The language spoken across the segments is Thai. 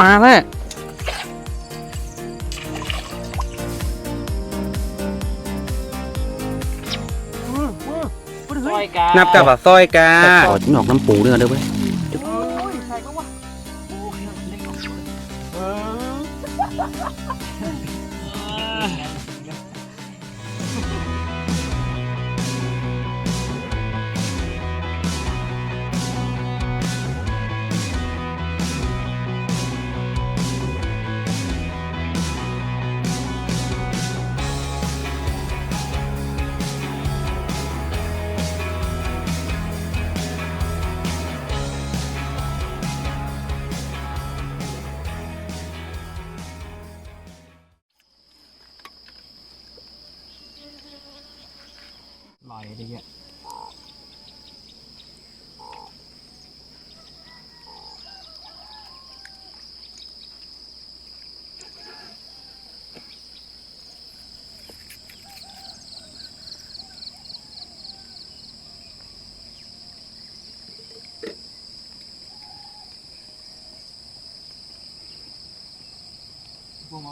มาแล้วซอยกานับกับว่าซอยกาขอหนอกน้ำปูด้วยกันเด้อเว้ย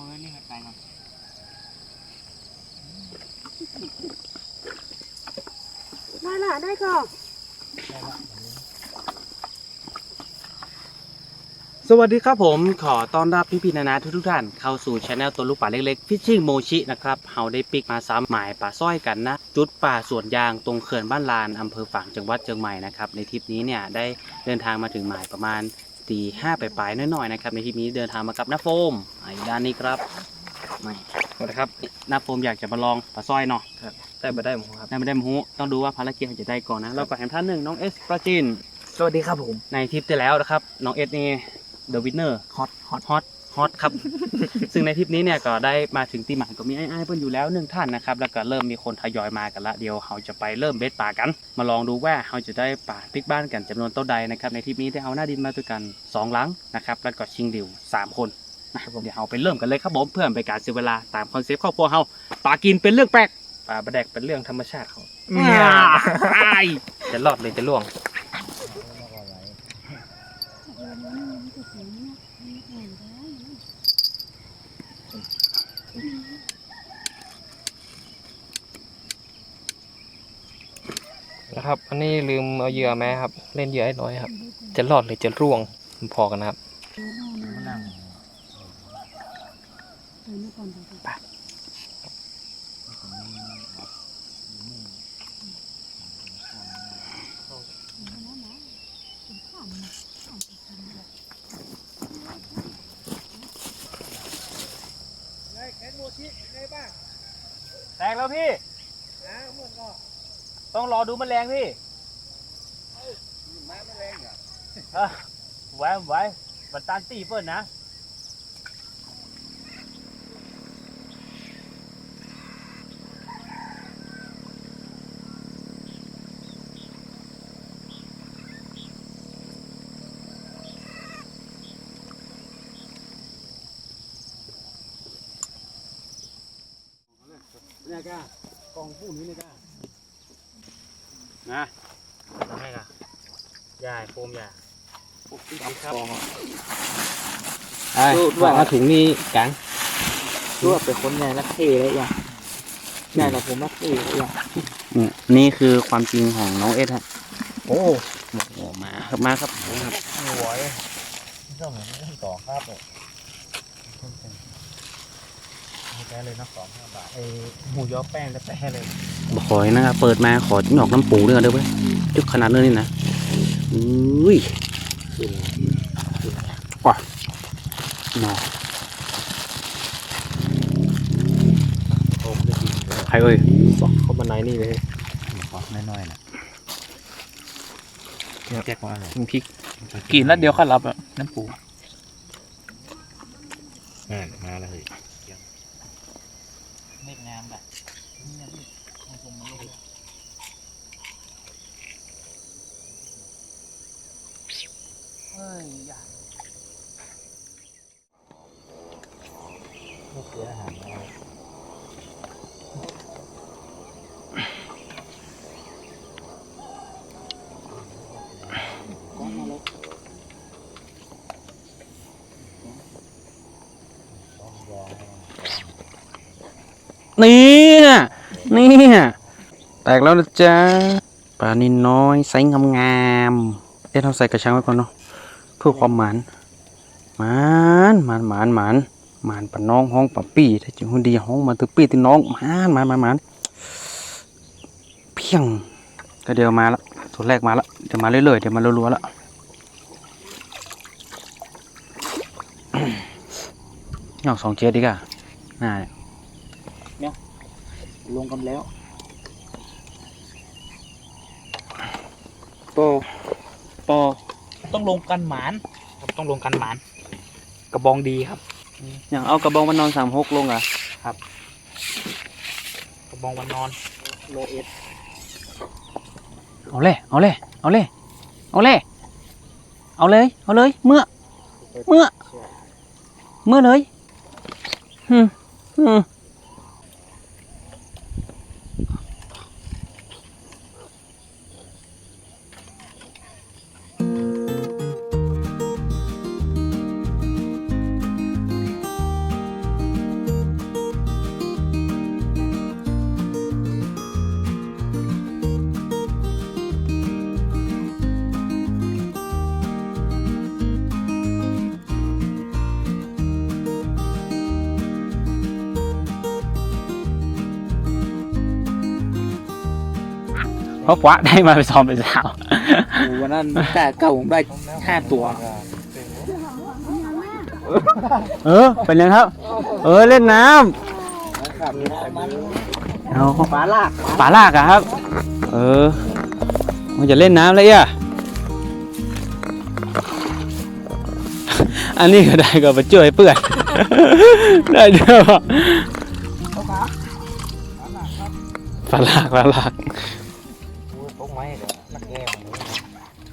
ไว้เล่นไกลๆก่อนได้ละได้ก็สวัสดีครับผมขอต้อนรับพี่พี่ๆนานาทุกๆท่านเข้าสู่ช anel ตัวลูกป่าเล็กๆฟิชชิ่งโมชินะครับเฮาได้ปิกมาซ้ำหมายป่าสร้อยกันนะ จุดป่าสวนยางตรงเขื่อนบ้านลานอำเภอฝางจังหวัดเชียงใหม่นะครับในทริปนี้เนี่ยได้เดินทางมาถึงหมายประมาณ ตีห้าปลายๆน้อยๆนะครับ ในทริปนี้เดินทางมากับน้าโฟมอ่าอยู่ด้านนี้ครับไม่สวัสดีครับน้าโฟมอยากจะมาลองป่าสร้อยเนาะแต่ไม่ได้หมครับ ได้ไม่ได้มหูต้องดูว่าภารกิจจะได้ก่อนนะเราก็แถมท่านหนึ่งน้องเอสปราจินสวัสดีครับผม ในทริปที่แล้วนะครับ น้องเอสนี่เดอะวินเนอร์ฮอตฮอตฮอต ฮอตครับ ซึ่งในทริปนี้เนี่ยก็ได้มาถึงตีหมายก็มีไอ้ไอ้เพิ่นอยู่แล้วหนึ่งท่านนะครับ แล้วก็เริ่มมีคนทยอยมากันละเดียวเราจะไปเริ่มเบ็ดป่ากัน มาลองดูว่าเราจะได้ป่าพลิกบ้านกันจำนวนเท่าใดนะครับ ในทริปนี้ได้เอาหน้าดินมาด้วยกันสองหลังนะครับ แล้วก็ชิงดิวสามคนนะครับเดี๋ยวเราไปเริ่มกันเลยครับผมเพื่อไม่เป็นการเสียเวลาตามคอนเซปต์ครอบครัวเราป่ากินเป็นเรื่องแปลกปลาประแดกเป็นเรื่องธรรมชาติเขาไอ้จะรอดเลยจะล่วง นะครับ อันนี้ลืมเอาเหยื่อแม้ครับ เล่นเหยื่อให้น้อยครับ จะรอดหรือจะร่วงพอกันนะครับแตกแล้วพี่ ต้องรอดูแมลงพี่มาแมลงเหรอไว้ไว้บัตรตานตีเปิ้ลนะ เนี่ยก้ากองผู้นี้เนี่ยก้า นะทำให้ล่ะยายโฟมยาครับไอ้ว่าถุงนี้กังรู้ว่าเป็นคนใหญ่นักเทเลยอย่างใช่แต่ผมนักเทเลยอย่างนี่คือความจริงของน้องเอสฮะโอ้โอ้มาครับมาครับครับหวยต้องเหมือนต่อครับ เลยแป้เลยนะสองห้าบาทไอหมูยอแป้งแล้วแป้เลยขอยนะครับเปิดมาขอหนอกน้ำปูด้วยกันเด้อเว้ยจุกขนาดนี้นะอุ้ยขึ้นหนอกโอ้ไม่กินใครเอ้ยสองเข้ามาในนี่เลยน้อยๆนะแจ็คว่าอะไรพริกกินแล้วเดียวค่อยรับอะน้ำปูอ่ามาแล้วเลย ไม่เสียหายนี่ฮนี่ฮแตกแล้วนะจ๊ะปลานินน้อยไซส์งามๆเอ๊ะเราใส่กระชังไว้ก่อนเนาะ พื่อความหมานหมานหมานหมานหมานหมานปะน้องห้องปะปี้ถ้าจึงคนดีห้องมาตือปี้ตีน้องหมานหมานหมานหมานเพียงก็เดี๋ยวมาล้วตัวแรกมาล้วเดี๋ยวมาเรื่อยๆเดี๋ยวมารัวๆล้วเอาสองเจ็ดดีกว่าน่าเนี่ยลงกันแล้วปอปอ ต้องลงกันหมานครับต้องลงกันหมาน กระบองดีครับ อย่างเอากระบองมันนอนสามหกลงอะกระบองวันนอนโลเอสเอาเลย เอาเลย เอาเลย เอาเลย เอาเลย เอาเลย เมื่อ เมื่อ เมื่อเลยฮึมฮึม เพราะว่าได้มาไปซ้อมไปสาววันนั้นแต่เก่าผมได้ห้าตัว เออเป็นยังครับ เออเล่นน้ำเอาปลาลากปลาลากอะครับ เออ มันจะเล่นน้ำเลยอะอันนี้ก็ได้ก็ไปช่วยเปื่อน ได้เด้อปลาลากปลาลาก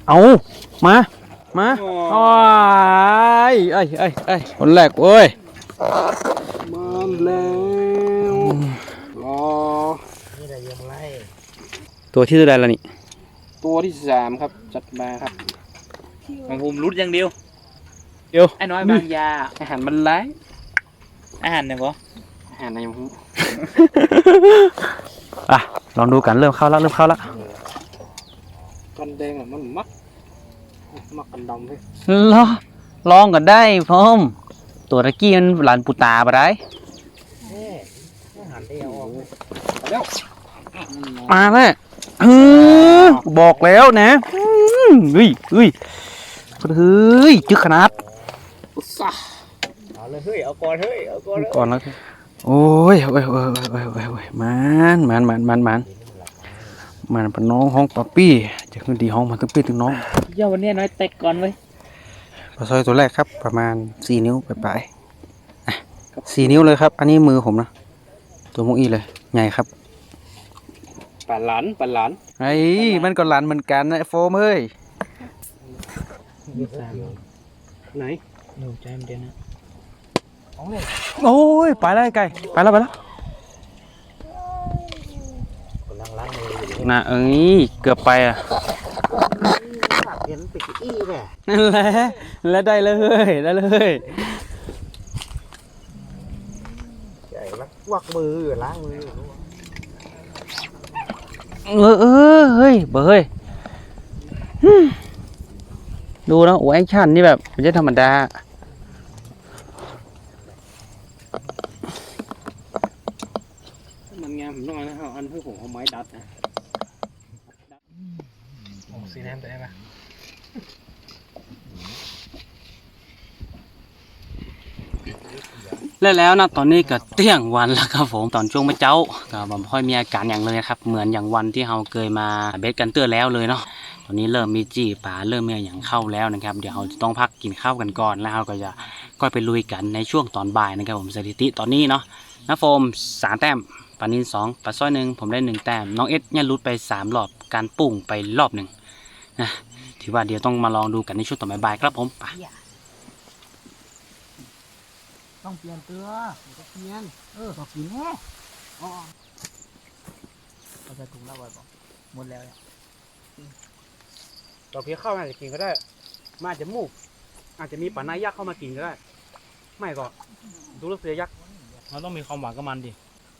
เอามา มาโอ้ยเอ้ยเอ้ยเอ้ยคนแรกเว้ยมันแล้วรอนี่ได้ยังไรตัวที่เท่าไรแล้วนี่ ตัวที่สามครับ จัดมาครับของผมรุดอย่างเดียว เดี๋ยวไอ้น้อยบางยา อาหารมันไร้อาหารเนี่ยบ่อาหารในยังหูอะลองดูกันเริ่มเข้าแล้วเริ่มเข้าแล้ว กันแดงอะมันมัก มักกันดำเลยลองลองกันได้พร้อม ตัวตะกี้มันหลานปูตาปะได้อาหารได้เอาออกเลยมาแล้วเออบอกแล้วนะอืมเฮ้ยเฮ้ยเฮ้ยจึกขนาดเอาเลยเฮ้ยเอาก่อนเฮ้ยเอาก่อนก่อนแล้วกันโอ้ยโอ้ยโอ้ยโอ้ยโอ้ยโอ้ยโอ้ยมันมันมันมันมันมันเป็นน้องห้องป๊อปปี้ จะขึ้นดีห้องมันตึ้งปี้ตึงน้องเย่าวันนี้น้อยเต็กก่อนเว้ยปลาสร้อยตัวแรกครับ ประมาณสี่นิ้วไปปลายๆอะสี่นิ้วเลยครับ อันนี้มือผมนะ ตัวมุกอีเลย ใหญ่ครับป่าหลานป่าหลานไอ้มันก็หลานเหมือนกันนะไอ้โฟมเฮ้ยยี่สามไหนหนูใจมันเดียวนะโอ้ยไปแล้วไอ้ไก่ไปแล้วไปแล้วกำลังล้างมืออยู่ น่ะเอ้ยเกือบไปอะเห็นไปกี่อี้แหละนั่นแหละแล้วได้เลยได้เลยใหญ่ลักวักมือล้างมือเออเออเฮ้ยเบอร์เฮ้ยฮึ่มดูนะโอ้แอคชั่นนี่แบบไม่ใช่ธรรมดามันงามผมต้องเอานะเอาอันเพื่อผมเอาไม้ดัดนะโอ้ สีน้ำตัวเองปะและแล้วนะตอนนี้ก็เที่ยงวันแล้วครับผมตอนช่วงไม่เจ้าก็บ่ค่อยมีอาการอย่างเลยครับ เหมือนอย่างวันที่เราเคยมาเบสกันเตือแล้วเลยเนาะตอนนี้เริ่มมีจีป่าเริ่มมีอย่างเข้าแล้วนะครับ เดี๋ยวเราจะต้องพักกินข้าวกันก่อนแล้วเราก็จะก็ไปลุยกันในช่วงตอนบ่ายนะครับ ผมสถิติตอนนี้เนาะน้าโฟมสามแต้มปานินสองปลาสร้อยหนึ่งผมได้หนึ่งแต้มน้องเอสเนี่ยรุดไปสามรอบการปุ่งไปรอบหนึ่ง นะถือว่าเดี๋ยวต้องมาลองดูกันในช่วงตอนบ่ายๆครับผมไปต้องเปลี่ยนเตือต้องเปลี่ยนเออต้องกินแน่อ๋อเอาใส่ถุงแล้วไว้บอกหมดแล้วเนี่ยเราเพียเข้าอาจจะกินก็ได้มันอาจจะมูกอาจจะมีปลาหน้ายักษ์เข้ามากินก็ได้ ไม่ก็ดูลูกเสือยักษ์เราต้องมีความหวังกับมันดิ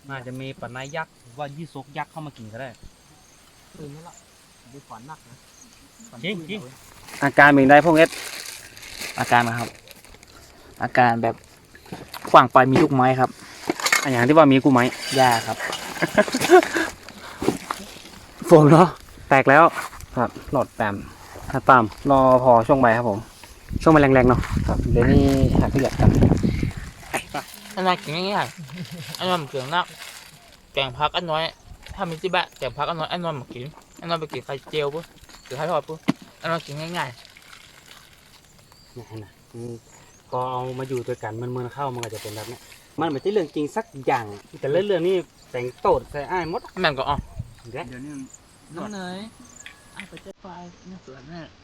น่าจะมีปลาไนยักษ์หรือว่ายี่ซกยักษ์เข้ามากินก็ได้ตื่นแล้วล่ะดูฝันหนักนะ จริงจริงอาการเป็นได้พวกเอสอาการนะครับ อาการแบบขวางไปมีลูกไม้ครับอันอย่างที่ว่ามีกูไหมหญ้าครับ โฟมเนาะแตกแล้วครับ หลอดแปมถ้าตามรอพอช่วงใบครับผม ช่วงมันแรงๆเนาะครับเดี๋ยวนี้หาเลือดกันอันนั้นกินง่ายๆอันนั้นมันเกลืองนักแกงพักอันน้อย ถ้ามีที่บ้านแกงพักอันน้อยอันน้อยมากินอันน้อยไปกินไข่เจียวปุ๊ หรือไข่ทอดปุ๊อันน้อยกินง่ายนี่นะอืมพอเอามาอยู่ด้วยกันมันเมือนเข้ามันก็จะเป็นแบบเนี้ยมันไม่ใช่เรื่องจริงสักอย่าง แต่เรื่องนี้แต่งโตดใส่อ้ายหมดๆแม่นก็อ๋อแกะน้องเนยไอ้ไปเจ็บไฟนี่สวยแม่ได้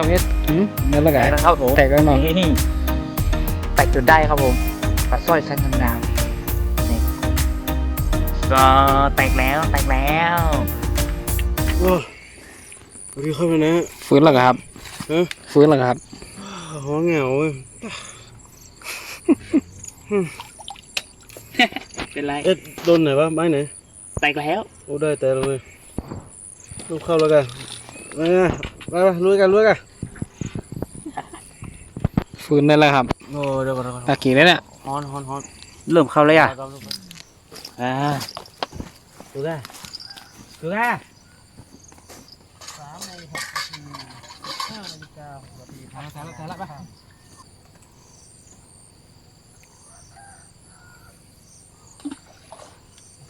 ครับเอสนั่นละไงนะครับผมแตกแล้วเนาะนี่แตกจนได้ครับผมปลาสร้อยสั้นงามๆนี่ก็แตกแล้วแตกแล้วโอ้สวัสดีครับนะฟื้นแล้วครับเอ๊ะฟื้นแล้วครับหัวเหงาเว้ยเป็นไรเอ็ดโดนไหนวะไม้ไหนแตกแล้วโอ้ได้แต่เลยลูกเข้าแล้วกันมาไปไปลุยกันลุยกัน ฟื้นได้แล้วครับโอ้เดี๋ยวก่อนเดี๋ยวก่อนตะกี้เนี่ยเนี่ยฮอนฮอนฮอนเริ่มเข้าแล้วอะอ่าดูกันดูกันสามในหกนาทีห้านาฬิกาหกนาทีถ่ายแล้วถ่ายแล้วถ่ายแล้วไป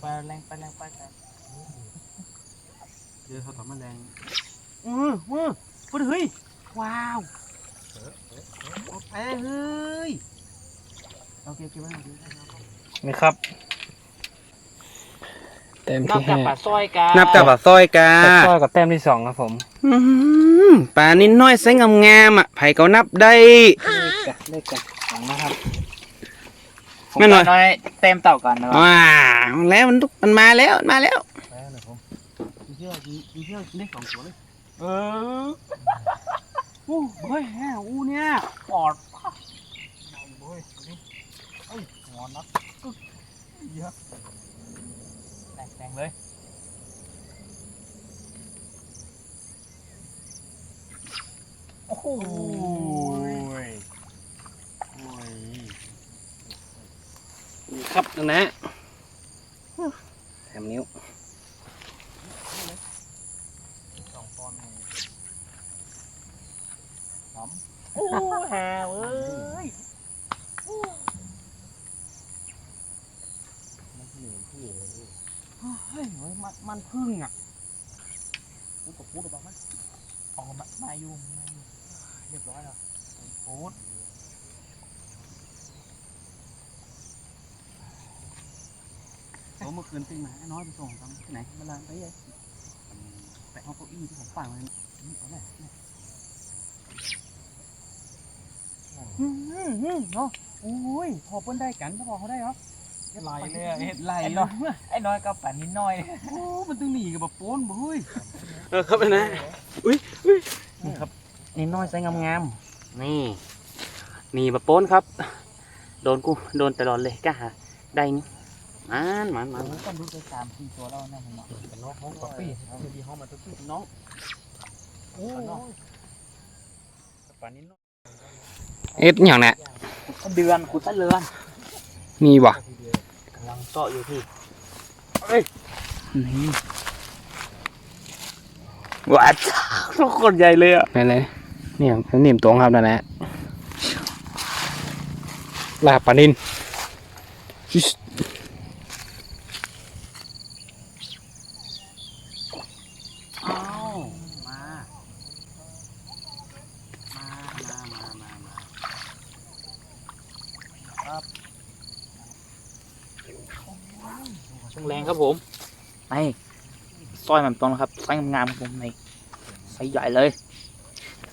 ไปแรงไปแรงไปครับเดี๋ยวเขาทำมันแรงอือมือพูดเฮ้ยว้าว โอเคเฮ้ยโอเคเก็บไว้หน่อยนี่ครับ เต็มนอกที่จากห้าปลาสร้อยกันนับกับปลาสร้อยกาปลาสร้อยกับแต้มที่สองครับผมอื้อหือปลานิดน้อยไซส์งามๆอะไผ่ก็นับได้ เลขกันเลขกันสองนะครับแม่นหน่อย น้อยเต็มเต่ากันนะครับว้าวแล้วมันมันมาแล้วมันมาแล้วเชื่อเชื่อได้สองตัวเลยเออ อู้เฮ้ยแหวอู้เนี่ยปอดโอ้ยเอ้ยหัวนักกึกเยอะแตงเลยโอ้โหครับนั่นนะแถมนิ้ว สองปอนด์หอมโอ้แฮวเอ้ย เฮ้ยมันมันพึ่งอะ พูดกับพูดออกมาออกมามาอยู่มาอยู่เรียบร้อยแล้วพูดผมเมื่อคืนตีมาน้อยไปส่งทำที่ไหนมาลานไปเลยไปเอาเก้าอี้ที่ผมฝากไว้นี่เอาแหละอืมอืมเนาะโอ้ยพอเพิ่นได้กันถ้าพอเขาได้เหรอไหลเลยไหลไอ้น้อยไอ้น้อยกับปันนิดหน่อยโอ้มันต้องหนีกับแบบโป้นบ่เฮ้ย เออครับไอ้นะ อุ้ยอุ้ยนี่ครับนี่น้อยไซส์งามๆนี่หนีแบบโป้นครับ โดนกูโดนตลอดเลยกล้าได้นี่มันมันมันต้องดูไปสามสี่ตัวแล้วนะผมบอกน้องห้องป๊อปปี้ดีห้องมาตุ๊กปี้น้องโอ้ปานี้เอสอย่างเนี้ยเดือนคุณตั้เรือนมีบ่กำลังเจาะอยู่ที่ ว้าทุกคนใหญ่เลยอะนั่นเลยเนี่ยนิ่มตัวครับนั่นแหละลาปานินช่วงแรงครับผม ไป ซอยมันตรงนะครับไซส์งามๆครับผมนี่ไซส์ใหญ่เลย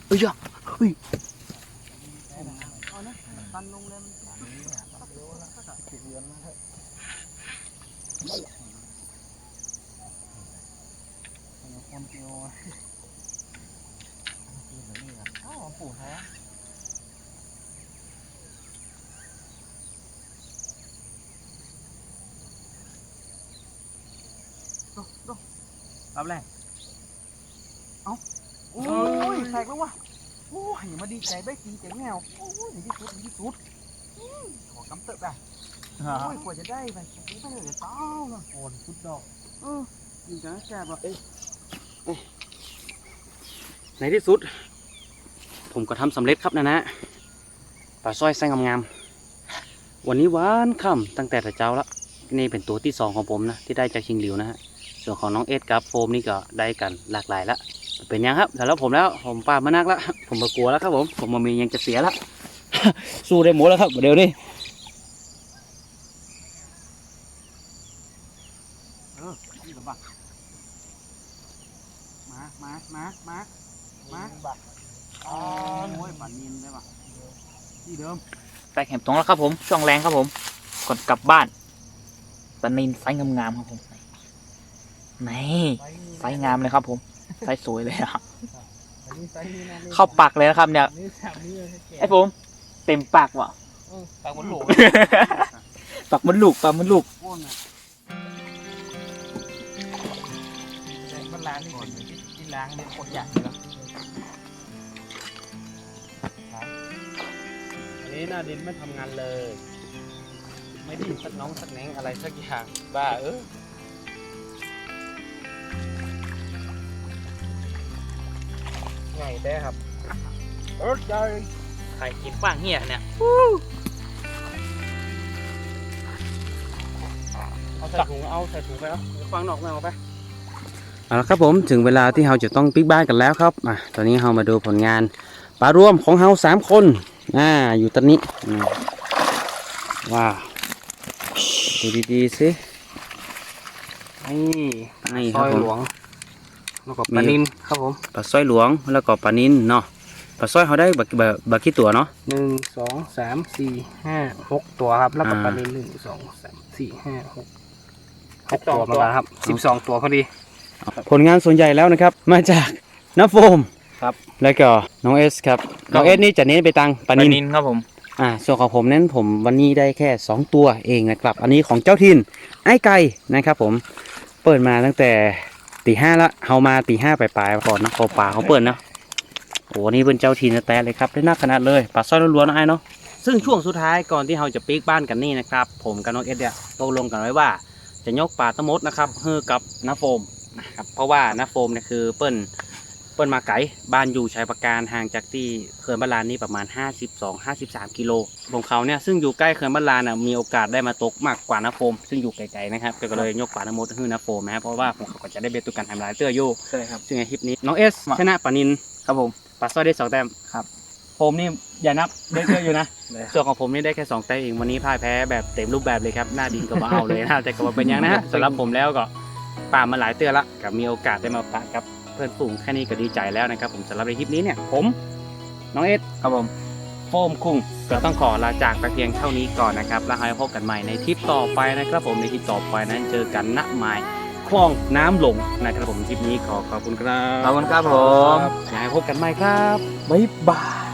เฮ้ยเฮ้ย รับแรกโอ้ยแตกแล้ววะโอ้ยอย่ามาดีใจได้จริงใจแงวโอ้ยในที่สุดในที่สุดอืมขอกำเติบได้โอ้ยกว่าจะได้ไปโอ้ยไม่เหลือเต้าละโอนสุดดอกเออยิงกันแซ่บอะในที่สุด ผมก็ทำสำเร็จครับนะนะปลาสร้อยไส้งามๆวันนี้หวานค่ำตั้งแต่แต่เจ้าละนี่เป็นตัวที่สองของผมนะ ที่ได้จากชิงหลิวนะฮะ ส่วนของน้องเอสกับโฟมนี่ก็ได้กันหลากหลายละเป็นยังครับแต่แล้วผมแล้วผมปลามานักละผมมากลัวแล้วครับผมผมมามียังจะเสียละสู้ได้หมดแล้วครับเดี๋ยวนี้เออนี่ลำบากมามามามามาอ๋อโอ้ยปันนินได้ปะที่เดิมแตกแหมตรงแล้วครับผมช่วงแรงครับผมก่อนกลับบ้านตะนินไซส์งามๆครับผม นี่ไซส์งามเลยครับ ผมไซส์สวยเลยอะเข้าปากเลยนะครับเนี่ยไอ้ผมเต็มปากว่ะปากมันโหลปากมันลูกปากมันลูกโอ้ยมันล้างนี่ก่อนที่ล้างเนี่ยคนอยากเลยนะอันนี้นาดินไม่ทำงานเลย ไม่ได้สักน้องสักแหนงอะไรสักอย่างบ้าเออ ใหญ่ได้ครับเออใหญ่ใครกินป้างเหี้ยเนี่ยเอาใส่ถุงเอาใส่ถุงไปเอาฟังนอกไม่เอาไปเอาละครับผมถึงเวลาที่เราจะต้องปิกบ้านกันแล้วครับอะตอนนี้เรามาดูผลงานปลารวมของเราสามคนอ่าอยู่ตอนนี้อืมว้าวดูดีๆสินี่นี่คซรับอยผมหลวง แล้วก็ปลานินครับผมปลาสร้อยหลวงแล้วก็ปลานินเนาะปลาสร้อยเขาได้บักบักบักกี่ตัวเนาะหนึ่งสองสามสี่ห้าหกตัวครับ แล้วก็อ่าปลานินหนึ่งสองสามสี่ห้าหกหกตัวเหมาแล้วครับสิบสองตัวพอดี ผลงานส่วนใหญ่แล้วนะครับ มาจากน้าโฟมครับ แล้วก็น้องเอสครับน้องเอสนี่จะเน้นไปตังปลาปลานินนินครับผมอ่าส่วนของผมนั้นผมวันนี้ได้แค่ 2 ตัวเองนะครับ อันนี้ของเจ้าถิ่นไอ้ไก่นะครับผมเปิดมาตั้งแต่ ตีห้าละเฮามาตีห้าปลายๆก่อนนะเขาป่าเขาเปิดนะโอ้นี่เป็นเจ้าทีนแต่เลยครับได้นักขนาดเลยปลาสร้อยล้วนๆนะไอ้เนาะซึ่งช่วงสุดท้ายก่อนที่เราจะปีกบ้านกันนี่นะครับ ผมกับน้องเอสเนี่ยตกลงกันไว้ว่า จะยกปลาตะมดนะครับเฮือกับน้าโฟมนะครับเพราะว่าน้าโฟมเนี่ยคือเปิ้ล เปิ้ลมาไกลบ้านอยู่ชัยประการห่างจากที่เขื่อนบาลานนี่ประมาณ 52-53 กิโลของเขาเนี่ยซึ่งอยู่ใกล้เขื่อนบาลานน่ะมีโอกาสได้มาตกมากกว่าน้าโฟม ซึ่งอยู่ไกลๆนะครับก็เลยยกปลาตะมดฮือน้าโฟมนะครับเพราะว่าของเขาก็จะได้เบ็ดตุกันทำลายเตื้ออยู่ใช่ครับซึ่งในคลิปนี้น้องเอสชนะปานินครับผมปลาสร้อยได้สองแต้มครับผมนี่อย่านับได้เยอะอยู่นะได้ครับส่วนของผมนี่ได้แค่สองแต้มเองวันนี้พ่ายแพ้แบบเต็มรูปแบบเลยครับหน้าดินก็มาเอาเลยนะแต่ก็ว่าเป็นอยังนะฮะสำหรับผมแล้วก็ป่ามาหลายเตือนละกับมีโอกาสได้มาปะกับ เพื่อนฝูงแค่นี้ก็ดีใจแล้วนะครับ ผมสำหรับในคลิปนี้เนี่ยผมน้องเอสครับผมโฟมคุงก็ต้องขอลาจากไปเพียงเท่านี้ก่อนนะครับ แล้วให้พบกันใหม่ในทริปต่อไปนะครับ ผมในทริปต่อไปนั้นเจอกันณหมายคลองน้ำหลงนะครับผมทริปนี้ขอขอบคุณครับขอบคุณครับผมอยากให้พบกันใหม่ครับบ๊ายบาย